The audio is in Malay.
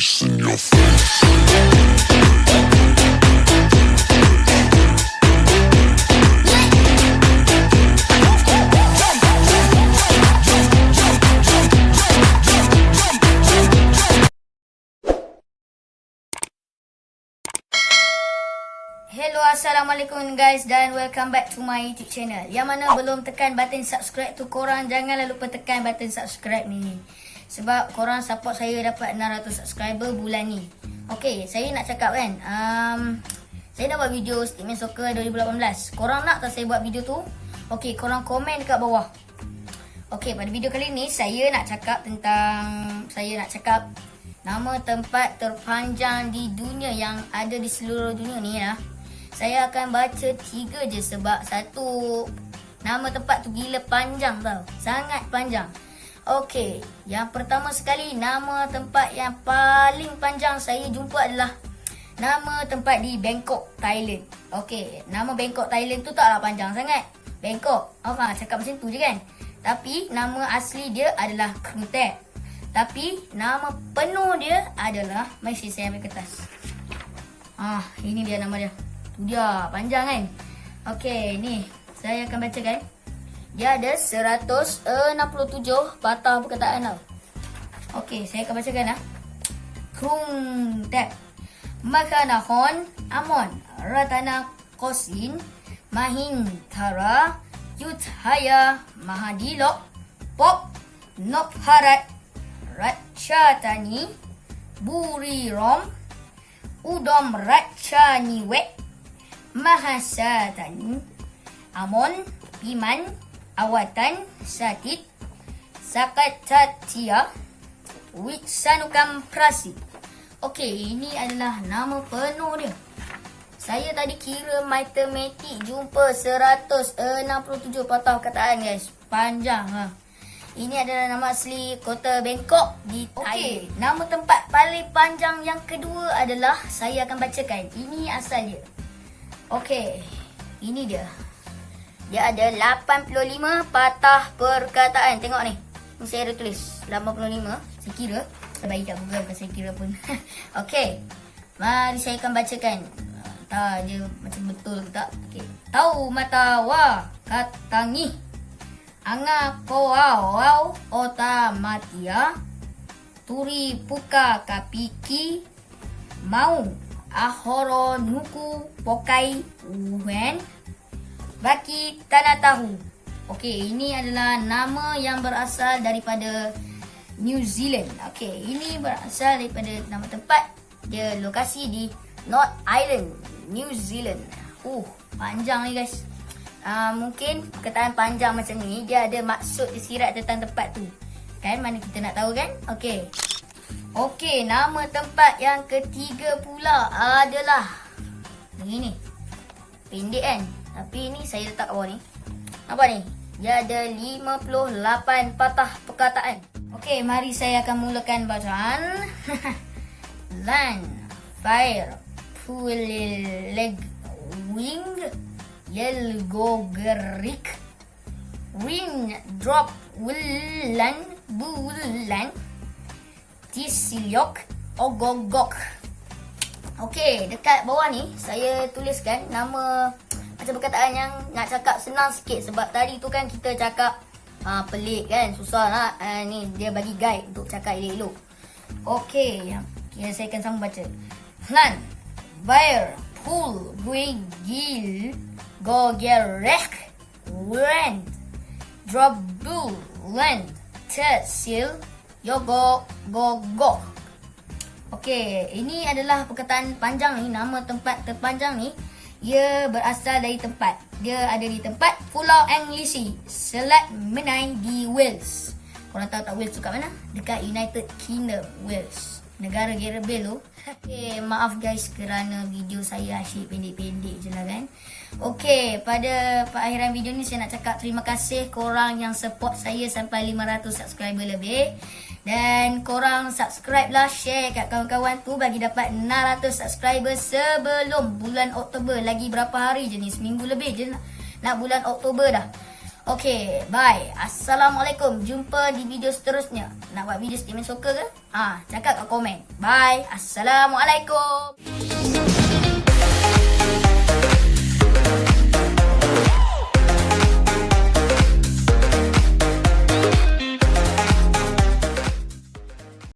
Hello, Assalamualaikum guys dan welcome back to my YouTube channel. Yang mana belum tekan button subscribe tu korang janganlah lupa tekan button subscribe ni. Sebab korang support saya dapat 600 subscriber bulan ni. Okay, saya nak cakap kan. Um, saya nak buat video Statement Soccer 2018. Korang nak tak saya buat video tu? Okay, korang komen dekat bawah. Okay, pada video kali ni saya nak cakap tentang saya nak cakap nama tempat terpanjang di dunia yang ada di seluruh dunia ni ya. Saya akan baca tiga je sebab satu nama tempat tu gila panjang tau. Sangat panjang. Okey, yang pertama sekali nama tempat yang paling panjang saya jumpa adalah nama tempat di Bangkok, Thailand. Okey, nama Bangkok, Thailand tu taklah panjang sangat. Bangkok. Oh, ha, cakap macam tu je kan. Tapi nama asli dia adalah Krutet. Tapi nama penuh dia adalah Mesti saya ambil kertas. Ah, ini dia nama dia. Tu dia, panjang kan? Okey, ni saya akan bacakan. Dia ada 167 patah perkataan tau. Okey, saya akan bacakan ah. Krung tek. Makanahon amon. Ratana kosin mahintara yuthaya mahadilok pop nopharat ratchatani burirom udom ratchani wet mahasatan amon piman awatan satit sakatatia witsanukam prasi Okey, ini adalah nama penuh dia. Saya tadi kira matematik jumpa 167 patah perkataan guys. Panjang ha. Ini adalah nama asli kota Bangkok di Thailand. Okey, nama tempat paling panjang yang kedua adalah saya akan bacakan. Ini asal dia. Okey, ini dia. Dia ada 85 patah perkataan. Tengok ni. Ni saya tulis 85. Saya kira. Saya bagi kat Google bukan saya kira pun. Okey. Mari saya akan bacakan. Tak dia macam betul ke tak. Okey. Tahu mata wa katangi. Anga koa wau ota matia. Turi puka kapiki. Mau ahoro nuku pokai uhen. Baki tanah tahu. Okey, ini adalah nama yang berasal daripada New Zealand. Okey, ini berasal daripada nama tempat. Dia lokasi di North Island, New Zealand. Uh, panjang ni guys. Uh, mungkin perkataan panjang macam ni dia ada maksud disirat tentang tempat tu. Kan mana kita nak tahu kan? Okey. Okey, nama tempat yang ketiga pula adalah begini. Pendek kan? Tapi ni saya letak kat bawah ni. Apa ni? Dia ada 58 patah perkataan. Okey, mari saya akan mulakan bacaan. Land, fire, pull leg, wing, yell go gerik, ring, drop, wullan, bulan, tisilyok, ogogok. Okey, dekat bawah ni saya tuliskan nama macam perkataan yang nak cakap senang sikit sebab tadi tu kan kita cakap ha, pelik kan, susah nak. Ha, ni dia bagi guide untuk cakap elok-elok. Okey, yang kira saya akan sambung baca. Hlan, Bayer, Pool, Gui, Gil, Go, Gerek, Rent, Drop, Bull, Land, Tesil, Yogo, Go, Go. Okey, ini adalah perkataan panjang ni, nama tempat terpanjang ni. Ia berasal dari tempat. Dia ada di tempat Pulau Anglisi, Selat Menai di Wales. Korang tahu tak Wales tu kat mana? Dekat United Kingdom, Wales. Negara Garabel tu. Okay, maaf guys kerana video saya asyik pendek-pendek je lah kan. Okay, pada perakhiran video ni saya nak cakap terima kasih korang yang support saya sampai 500 subscriber lebih. Dan korang subscribe lah, share kat kawan-kawan tu bagi dapat 600 subscriber sebelum bulan Oktober. Lagi berapa hari je ni? Seminggu lebih je nak, nak bulan Oktober dah. Okay, bye. Assalamualaikum. Jumpa di video seterusnya. Nak buat video statement soccer ke? Ah, cakap kat komen. Bye. Assalamualaikum.